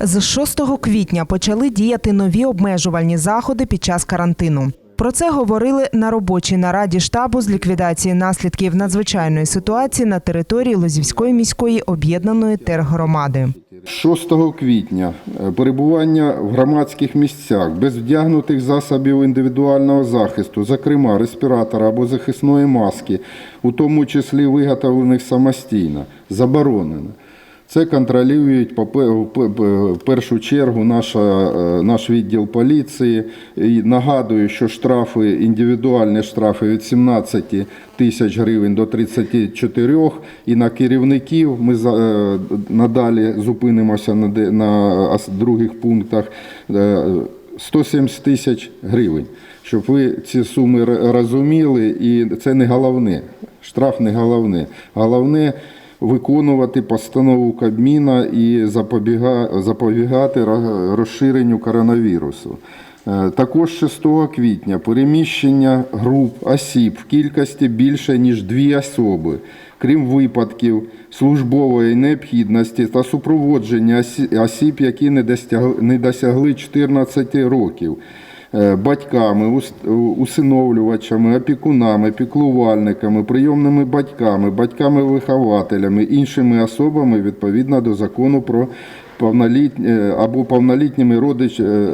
З 6 квітня почали діяти нові обмежувальні заходи під час карантину. Про це говорили на робочій нараді штабу з ліквідації наслідків надзвичайної ситуації на території Лозівської міської об'єднаної тергромади. 6 квітня е, перебування в громадських місцях без вдягнутих засобів індивідуального захисту, зокрема респіратора або захисної маски, у тому числі виготовлених самостійно, заборонено. Це контролюють в пе- пе- в першу чергу наша, е, наш відділ поліції. І нагадую, що штрафи, індивідуальні штрафи від 17 тисяч гривень до 34, і на керівників ми е, надалі зупинимося на, других пунктах. е, 170 тисяч гривень, щоб ви ці суми розуміли, і це не головне. Штраф не головне. Головне виконувати постанову Кабміна і запобіга- запобігати ро- розширенню коронавірусу. Е, Також 6 квітня переміщення груп осіб в кількості більше ніж дві особи, крім випадків службової необхідності та супроводження осі- осіб, які не досягли 14 років. Е, Батьками, ус- усиновлювачами, опікунами, піклувальниками, прийомними батьками, батьками-вихователями, іншими особами відповідно до закону про повнолітні або повнолітніми родич, е,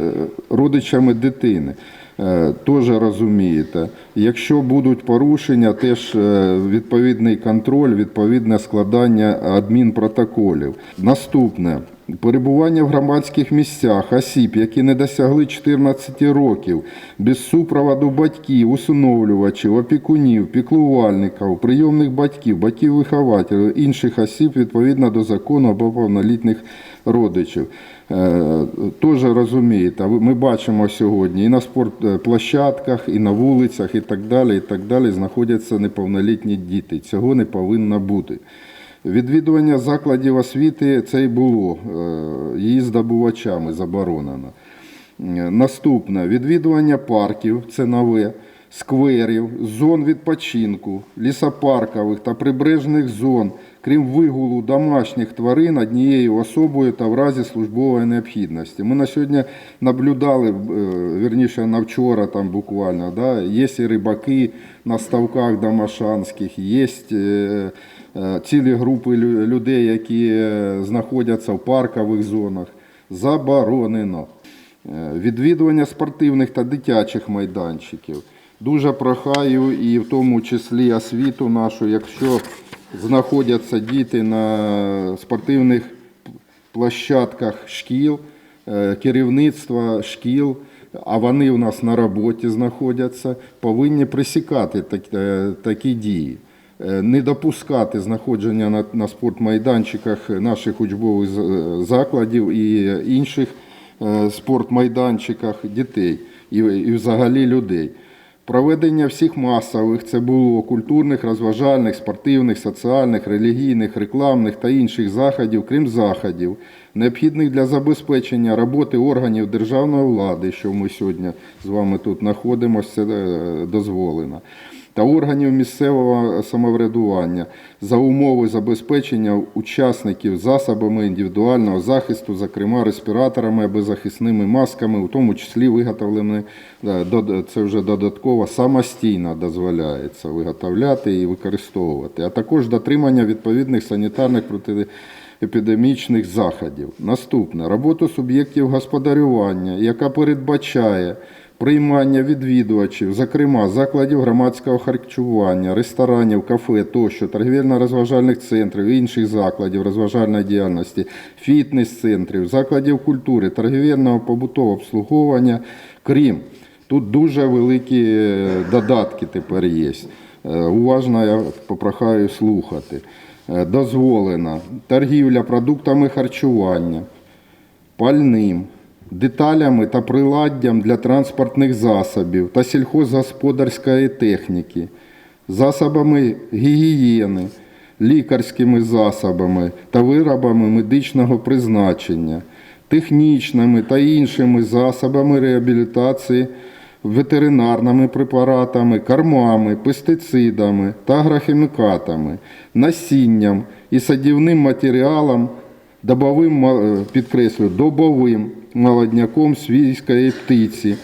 родичами дитини. Е, Теж розумієте, якщо будуть порушення, теж е, відповідний контроль, відповідне складання адмінпротоколів. Наступне перебування в громадських місцях осіб, які не досягли 14 років, без супроводу батьків, усиновлювачів, опікунів, піклувальників, прийомних батьків, батьків-вихователів, інших осіб відповідно до закону або повнолітніх родичів. Е, Теж розумієте, ми бачимо сьогодні і на спортплощадках, і на вулицях, і так далі, і так далі знаходяться неповнолітні діти. Цього не повинно бути. Відвідування закладів освіти це й було, е, її здобувачами заборонено. Е, Наступне відвідування парків, це нове, скверів, зон відпочинку, лісопаркових та прибережних зон, крім вигулу домашніх тварин однією особою та в разі службової необхідності. Ми на сьогодні наблюдали, е, вірніше на вчора там буквально, да, є і рибаки на ставках домашанських, є цілі групи людей, які е, знаходяться в паркових зонах. Заборонено. Е, Відвідування спортивних та дитячих майданчиків. Дуже прохаю і в тому числі освіту нашу, якщо знаходяться діти на спортивних площадках шкіл, е, керівництва шкіл, а вони у нас на роботі знаходяться, повинні присікати е, такі дії. Е, Не допускати знаходження на, на спортмайданчиках наших учбових закладів і інших е, спортмайданчиках дітей і, і взагалі людей. Проведення всіх масових це було культурних, розважальних, спортивних, соціальних, релігійних, рекламних та інших заходів, крім заходів, необхідних для забезпечення роботи органів державної влади, що ми сьогодні з вами тут знаходимося, це е, дозволено, та органів місцевого самоврядування за умови забезпечення учасників засобами індивідуального захисту, зокрема респіраторами або захисними масками, у тому числі виготовленими, це вже додатково самостійно дозволяється виготовляти і використовувати, а також дотримання відповідних санітарних протиепідемічних заходів. Наступне роботу суб'єктів господарювання, яка передбачає приймання відвідувачів, зокрема закладів громадського харчування, ресторанів, кафе тощо, торгівельно-розважальних центрів, інших закладів розважальної діяльності, фітнес-центрів, закладів культури, торгівельного побутового обслуговування, крім тут дуже великі е, додатки тепер є. Е, Уважно я попрохаю слухати. Е, Дозволена торгівля продуктами харчування, пальним, деталями та приладдям для транспортних засобів та сільхозгосподарської техніки, засобами гігієни, лікарськими засобами та виробами медичного призначення, технічними та іншими засобами реабілітації, ветеринарними препаратами, кормами, пестицидами та агрохімікатами, насінням і садівним матеріалом добовим, підкреслюю, добовим молодняком свійської птиці,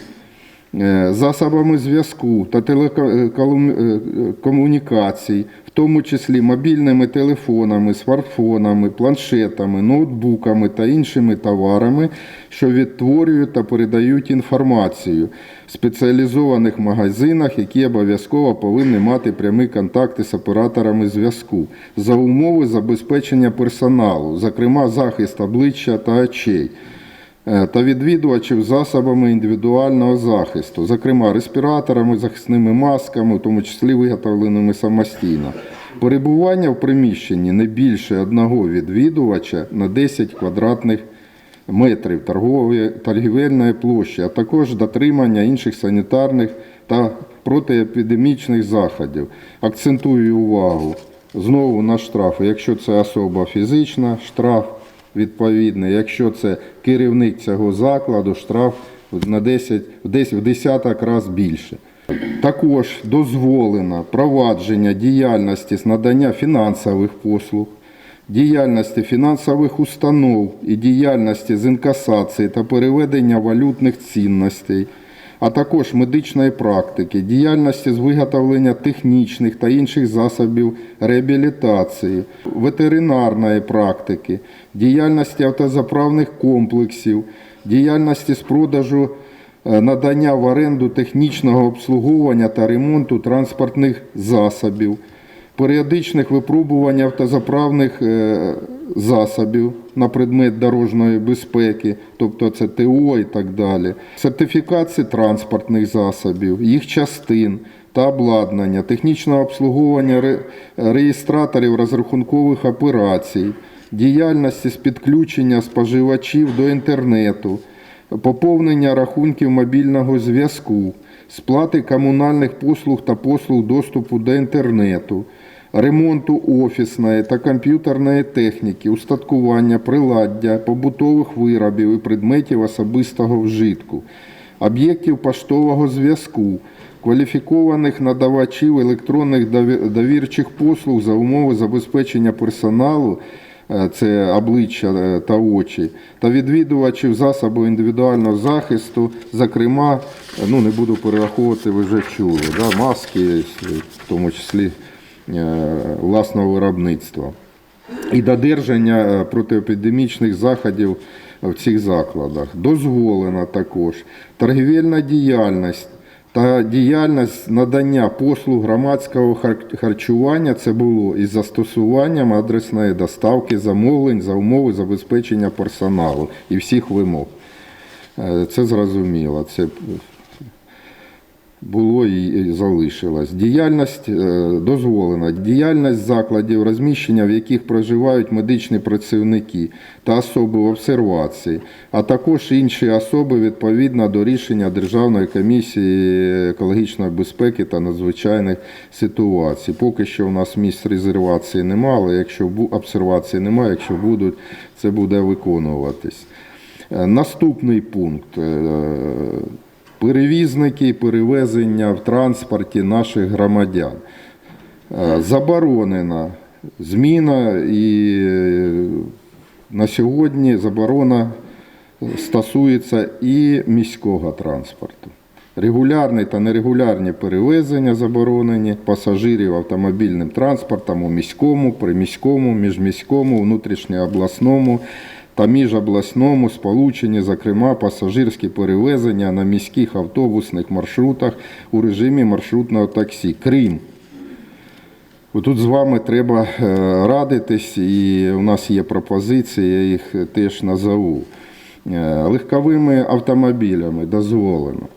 е, засобами зв'язку та телекомунікацій, в тому числі мобільними телефонами, смартфонами, планшетами, ноутбуками та іншими товарами, що відтворюють та передають інформацію. В спеціалізованих магазинах, які обов'язково повинні мати прямі контакти з операторами зв'язку за умови забезпечення персоналу, зокрема захист обличчя та очей. е, та відвідувачів засобами індивідуального захисту, зокрема респіраторами, захисними масками, в тому числі виготовленими самостійно. Перебування в приміщенні не більше одного відвідувача на 10 квадратних метрів торгової, торгівельної площі, а також дотримання інших санітарних та протиепідемічних заходів. Акцентую увагу знову на штрафи. Якщо це особа фізична, штраф відповідний. Якщо це керівник цього закладу, штраф на 10, десь в десяток разів більше. Також дозволено провадження діяльності з надання фінансових послуг, діяльності фінансових установ і діяльності з інкасації та переведення валютних цінностей, а також медичної практики, діяльності з виготовлення технічних та інших засобів реабілітації, ветеринарної практики, діяльності автозаправних комплексів, діяльності з продажу е, надання в оренду технічного обслуговування та ремонту транспортних засобів, періодичних випробувань автозаправних е, засобів на предмет дорожньої безпеки, тобто це ТО і так далі, сертифікації транспортних засобів, їх частин та обладнання, технічного обслуговування реєстраторів розрахункових операцій, діяльності з підключення споживачів до інтернету, поповнення рахунків мобільного зв'язку, сплати комунальних послуг та послуг доступу до інтернету, ремонту офісної та комп'ютерної техніки, устаткування, приладдя, побутових виробів і предметів особистого вжитку, об'єктів поштового зв'язку, кваліфікованих надавачів електронних довірчих послуг за умови забезпечення персоналу е, це обличчя е, та очі, та відвідувачів засобу індивідуального захисту, зокрема, е, ну не буду перераховувати, ви вже чули, да, маски, в тому числі власного виробництва. І додержання е, протиепідемічних заходів в цих закладах. Дозволена також торгівельна діяльність та діяльність надання послуг громадського харчування це було із застосуванням адресної доставки замовлень за умови забезпечення персоналу і всіх вимог. Е, Це зрозуміло. Це було і залишилось. Діяльність е, дозволена. Діяльність закладів, розміщення в яких проживають медичні працівники та особи в обсервації, а також інші особи відповідно до рішення Державної комісії екологічної безпеки та надзвичайних ситуацій. Поки що у нас місць резервації немає, але якщо обсервації немає, якщо будуть, це буде виконуватись. Е, Наступний пункт. Перевізники і перевезення в транспорті наших громадян. Е, Заборонена зміна і е, на сьогодні заборона стосується і міського транспорту. Регулярні та нерегулярні перевезення заборонені пасажирів автомобільним транспортом у міському, приміському, міжміському, внутрішньообласному та міжобласному сполученні, зокрема пасажирські перевезення на міських автобусних маршрутах у режимі маршрутного таксі. Крім Тут з вами треба е, радитись, і у нас є пропозиції, я їх теж назову. Е, Легковими автомобілями дозволено.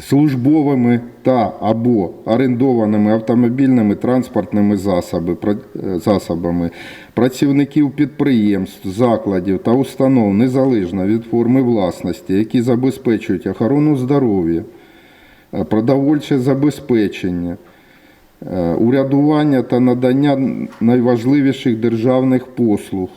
Службовими та або орендованими автомобільними транспортними е, засобами працівників підприємств, закладів та установ незалежно від форми власності, які забезпечують охорону здоров'я, е, продовольче забезпечення, е, урядування та надання найважливіших державних послуг,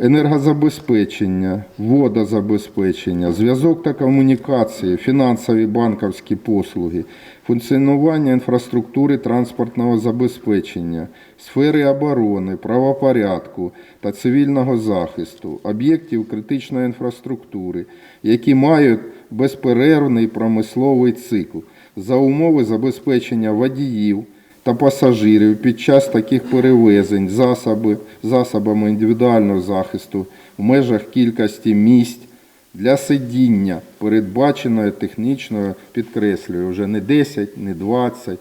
енергозабезпечення, водозабезпечення, зв'язок та комунікації, фінансові банківські послуги, функціонування інфраструктури транспортного забезпечення, сфери оборони, правопорядку та цивільного захисту, об'єктів критичної інфраструктури, які мають безперервний промисловий цикл за умови забезпечення водіїв та пасажирів під час таких перевезень засоби, засобами індивідуального захисту в межах кількості місць для сидіння, передбаченої технічною, підкреслюю, вже не 10, не 20,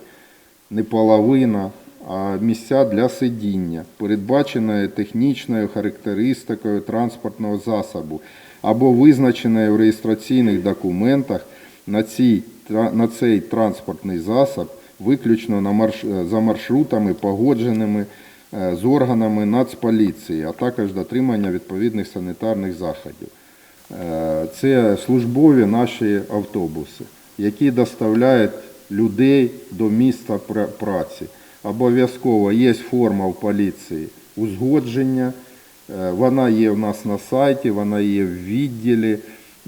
не половина, а місця для сидіння, передбаченої технічною характеристикою транспортного засобу або визначеної в реєстраційних документах на, цій, на цей транспортний засіб виключно на марш, за маршрутами, погодженими е, з органами Нацполіції, а також дотримання відповідних санітарних заходів. Е, Це службові наші автобуси, які доставляють людей до міста праці. Обов'язково є форма в поліції узгодження. Е, Вона є в нас на сайті, вона є в відділі.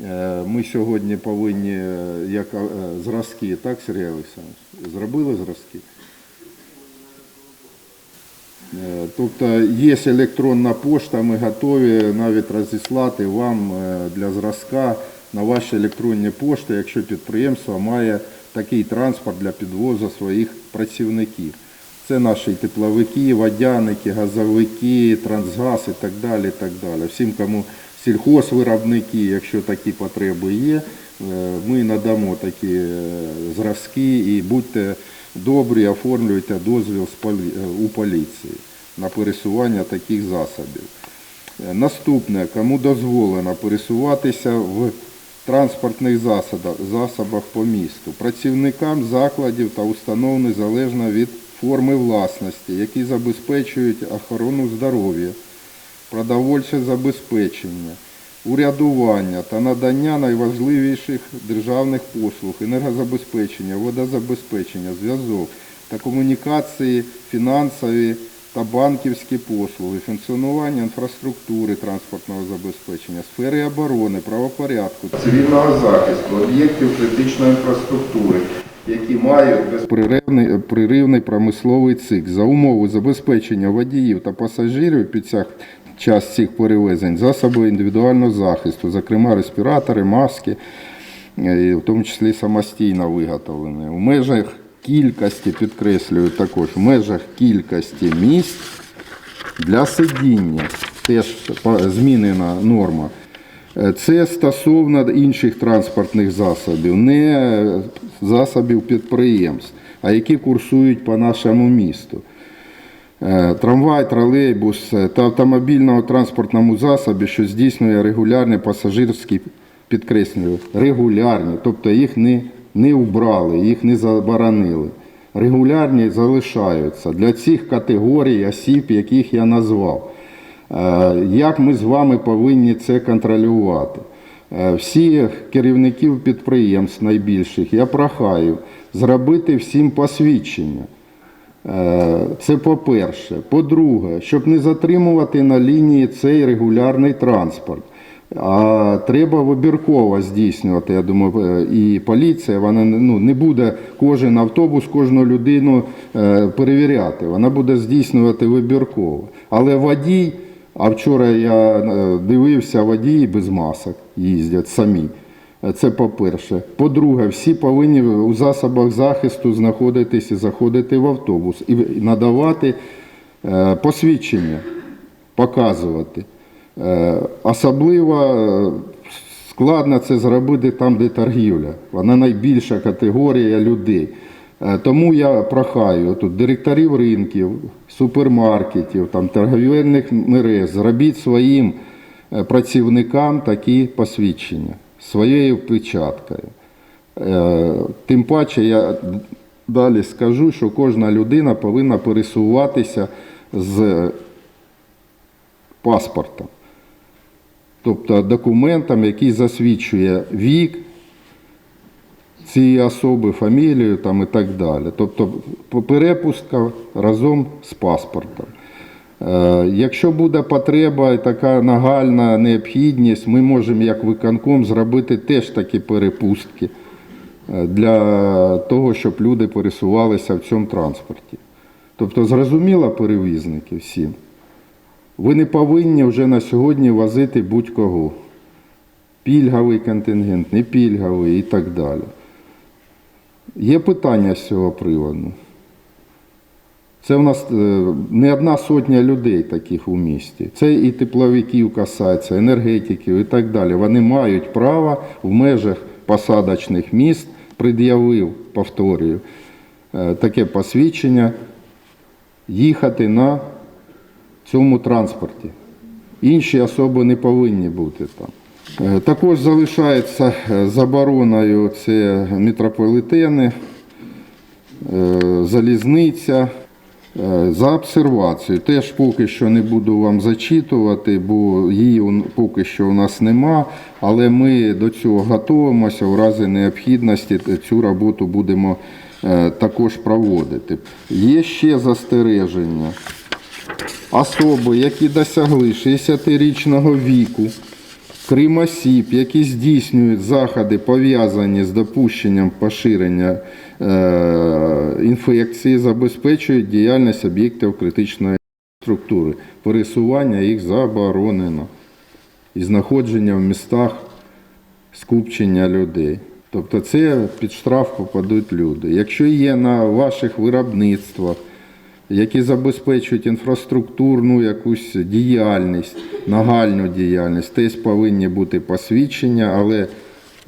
Е, Ми сьогодні повинні, е, як е, зразки, так, Сергій Олександрович? Зробили зразки? Тобто є електронна пошта, ми готові навіть розіслати вам для зразка на ваші електронні пошти, якщо підприємство має такий транспорт для підвозу своїх працівників. Це наші тепловики, водяники, газовики, трансгаз і так далі. І так далі. Всім, кому сільхозвиробники, якщо такі потреби є, е, ми надамо такі е, зразки і будьте добрі, оформлюйте дозвіл е, у поліції на пересування таких засобів. Наступне, кому дозволено пересуватися в транспортних засобах, засобах по місту, працівникам закладів та установ незалежно від форми власності, які забезпечують охорону здоров'я, продовольче забезпечення, урядування та надання найважливіших державних послуг, енергозабезпечення, водозабезпечення, зв'язок та комунікації, фінансові та банківські послуги, функціонування інфраструктури транспортного забезпечення, сфери оборони, правопорядку, цивільного захисту, об'єктів критичної інфраструктури, які мають безперервний приривний промисловий цикл. За умови забезпечення водіїв та пасажирів під час- час цих перевезень, засоби індивідуального захисту, зокрема респіратори, маски, е, в тому числі самостійно виготовлені. У межах кількості, підкреслюю також, в межах кількості місць для сидіння. Теж змінена норма. Е, Це стосовно інших транспортних засобів, не засобів підприємств, а які курсують по нашому місту. Е, Трамвай, тролейбус е, та автомобільного транспортному засобі, що здійснює регулярні пасажирські, підкреслюю, регулярні, тобто їх не, не убрали, їх не заборонили. Регулярні залишаються для цих категорій осіб, яких я назвав. Е, Як ми з вами повинні це контролювати? Всіх керівників підприємств найбільших я прохаю зробити всім посвідчення. Е, Це по-перше. По-друге, щоб не затримувати на лінії цей регулярний транспорт. А треба вибірково здійснювати. Я думаю, е, і поліція вона ну, не буде кожен автобус, кожну людину е, перевіряти. Вона буде здійснювати вибірково. Але водій, а вчора я дивився, водії без масок їздять самі. Це по-перше. По-друге, всі повинні у засобах захисту знаходитись і заходити в автобус і надавати е, посвідчення, показувати. Е, Особливо е, складно це зробити там, де торгівля. Вона найбільша категорія людей. Тому я прохаю тут директорів ринків, супермаркетів, там, торговельних мереж, зробіть своїм працівникам такі посвідчення своєю печаткою. Е, Тим паче я далі скажу, що кожна людина повинна пересуватися з паспортом, тобто документом, який засвідчує вік цієї особи, фамілію там, і так далі. Тобто перепустка разом з паспортом. Е, Якщо буде потреба і така нагальна необхідність, ми можемо як виконком зробити теж такі перепустки е, для того, щоб люди пересувалися в цьому транспорті. Тобто, зрозуміло перевізники всім. Ви не повинні вже на сьогодні возити будь-кого. Пільговий контингент, не пільговий і так далі. Є питання з цього приводу. Це у нас е, не одна сотня людей таких у місті. Це і тепловиків касається, енергетиків і так далі. Вони мають право в межах посадочних міст, пред'явив, повторюю, е, таке посвідчення їхати на цьому транспорті. Інші особи не повинні бути там. Е, Також залишається забороною це метрополітени, залізниця. Е, За обсервацію. Теж поки що не буду вам зачитувати, бо її поки що у нас нема, але ми до цього готуємося. В разі необхідності цю роботу будемо е, також проводити. Є ще застереження. Особи, які досягли 60-річного віку, крім осіб, які здійснюють заходи, пов'язані з допущенням поширення інфекції, забезпечують діяльність об'єктів критичної структури. Пересування їх заборонено. І знаходження в містах скупчення людей. Тобто це під штраф попадуть люди. Якщо є на ваших виробництвах, які забезпечують інфраструктурну якусь діяльність, нагальну діяльність, теж повинні бути посвідчення, але е,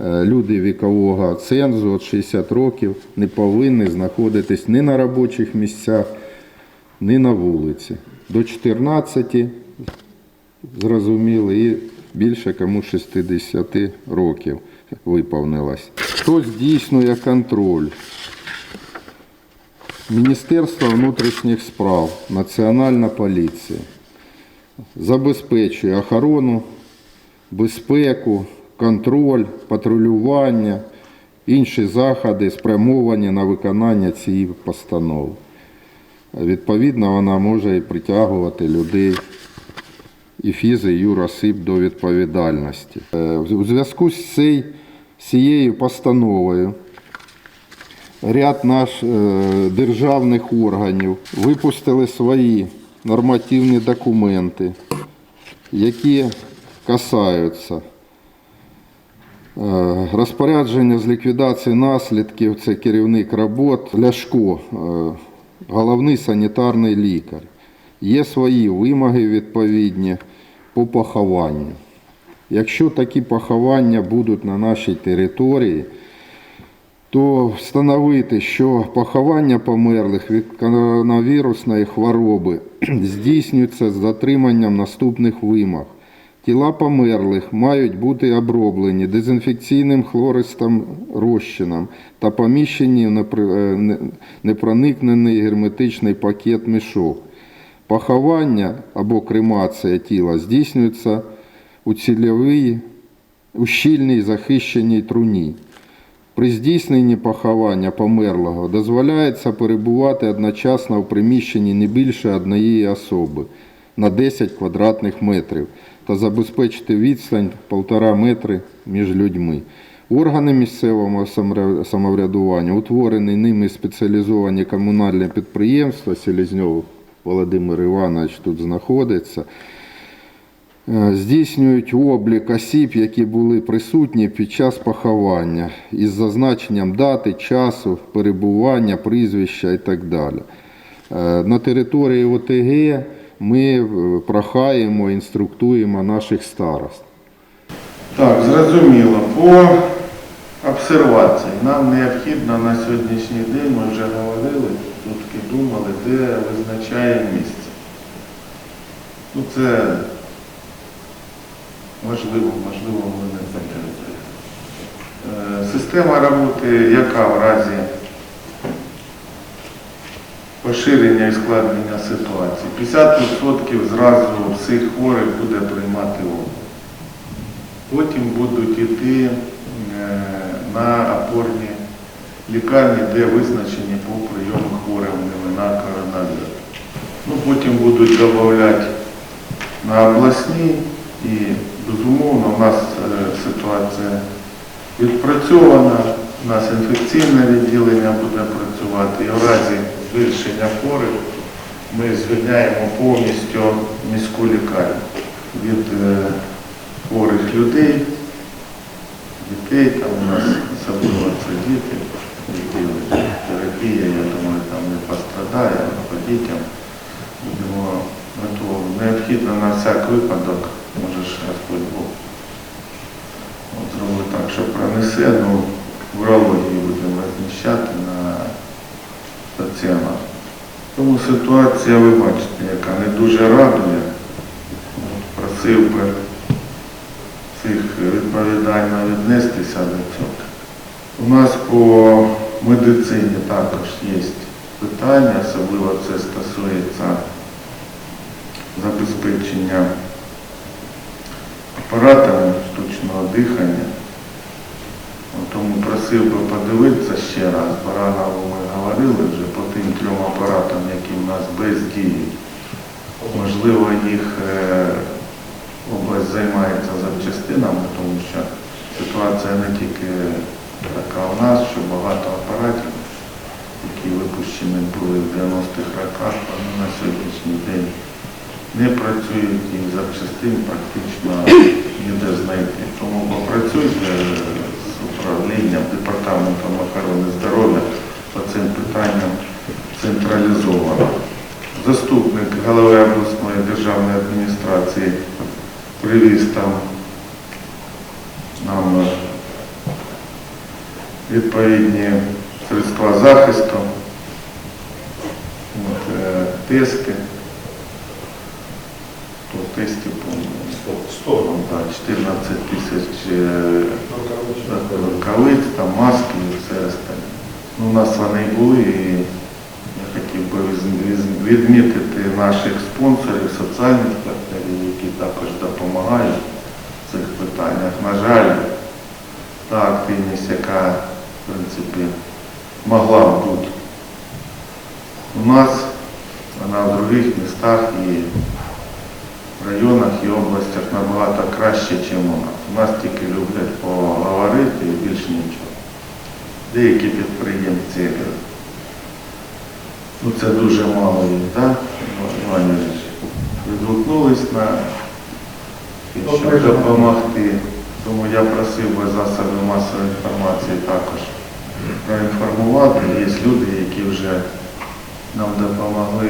люди вікового цензу від 60 років не повинні знаходитись ні на робочих місцях, ні на вулиці. До 14 зрозуміло, і більше кому 60 років виповнилось. Хто здійснює контроль? Міністерство внутрішніх справ, Національна поліція забезпечує охорону, безпеку, контроль, патрулювання, інші заходи спрямовані на виконання цієї постанови. Відповідно, вона може і притягувати людей і фізи, і юросіб до відповідальності. Е, У зв'язку з цією постановою ряд наш е, державних органів випустили свої нормативні документи, які касаються е, розпорядження з ліквідації наслідків, це керівник робот Ляшко, е, головний санітарний лікар. Є свої вимоги відповідні по похованню. Якщо такі поховання будуть на нашій території, то встановити, що поховання померлих від коронавірусної хвороби здійснюється з дотриманням наступних вимог. Тіла померлих мають бути оброблені дезінфекційним хлористим розчином та поміщені в е, не- непроникнений герметичний пакет мішок. Поховання або кремація тіла здійснюється у цільовій, у щільній захищеній труні. При здійсненні поховання померлого дозволяється перебувати одночасно в приміщенні не більше однієї особи на 10 квадратних метрів та забезпечити відстань 1,5 метри між людьми. Органи місцевого самовря- самоврядування, утворені ними спеціалізовані комунальні підприємства, Селезньов Володимир Іванович тут знаходиться, Е, здійснюють облік осіб, які були присутні під час поховання із зазначенням дати, часу, перебування, прізвища і так далі. Е, На території ОТГ ми е, прохаємо, інструктуємо наших старост. Так, зрозуміло. По обсервації нам необхідно на сьогоднішній день, ми вже говорили, тут думали, де визначає місце. Ну це можливо, можливо, ми не закрили. Е, Система роботи, яка в разі поширення і складнення ситуації. 50% зразу всіх хворих буде приймати область. Потім будуть йти е, на опорні лікарні, де визначені по прийому хворим на коронавірус. Ну, потім будуть додавати на обласні і, безумовно, у нас е, ситуація відпрацьована, у нас інфекційне відділення буде працювати і в разі збільшення хворих ми звільняємо повністю міську лікарню від е, хворих людей, дітей, там у нас особливо це діти, які терапія, я думаю, там не пострадає, по дітям будемо готові. Необхідно на всяк випадок, може ж Господь Бог. От зробити так, що пронесе, ну, в урології будемо розміщати на стаціонар. Тому ситуація, ви бачите, яка не дуже радує. Просив би всіх відповідально віднестися до цього. У нас по медицині також є питання, особливо це стосується забезпечення апаратами штучного дихання. Тому просив би подивитися ще раз, бо рано ми говорили вже по тим трьом апаратам, які в нас бездіють. Можливо, їх е, область займається запчастинами, тому що ситуація не тільки така у нас, що багато апаратів, які випущені були в 90-х роках, вони на сьогоднішній день не працюють і запчастин практично ніде знайти. Тому попрацюйте управлінням, департаментом охорони здоров'я по цим питанням централізовано. Заступник голови обласної державної адміністрації привіз там нам відповідні средства захисту, е, тести. По тесті, по-моєму, да, 14 тисяч е, рукавиць, там маски і все остальне. Ну, у нас вони були, і я хотів би відмітити наших спонсорів, соціальних партнерів, які також допомагають в цих питаннях. На жаль, та активність, яка, в принципі, могла бути у нас, вона в других містах і набагато краще, ніж у нас. У нас тільки люблять поговорити і більше нічого. Деякі підприємці, ну це дуже мало їх, так, Іван Юрійович, відгукнулись на щоб допомогти. Тому я просив би засоби масової інформації також проінформувати. Є люди, які вже нам допомогли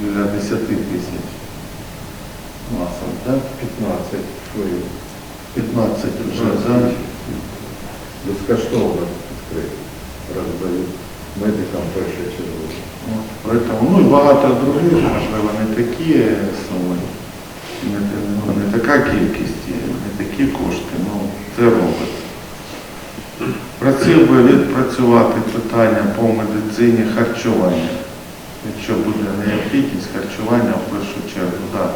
біля 10 тисяч масок, так? 15 хвилин. 15 вже за. Безкоштовно відкрити. Роздають медикам перше Поэтому, ну і багато других, можливо, не такі суми, не, ну, не така кількість, не такі кошти, ну це робить. Просив би відпрацювати питання по медицині харчування. Якщо буде необхідність харчування в першу чергу, да,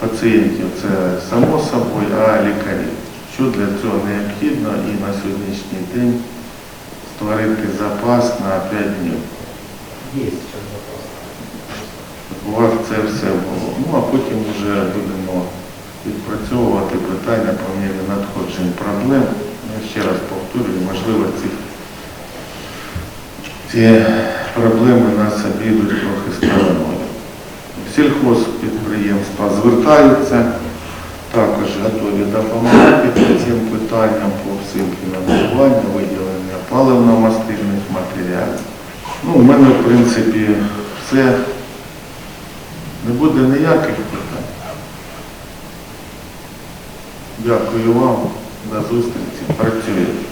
пацієнтів це само собою, а лікарів. Що для цього необхідно і на сьогоднішній день створити запас на 5 днів. Є запас. У вас це все було. Ну а потім вже будемо відпрацьовувати питання по мірі надходжень проблем. Я ще раз повторюю, можливо, ці, ці проблеми нас обійдуть трохи стороною. Сільхозпідприємства звертаються, також готові допомагати по цим питанням, по всім фінансуванню, виділення паливно-мастильних матеріалів. Ну, у мене, в принципі, все. Не буде ніяких питань. Дякую вам. До зустрічі. Працюємо.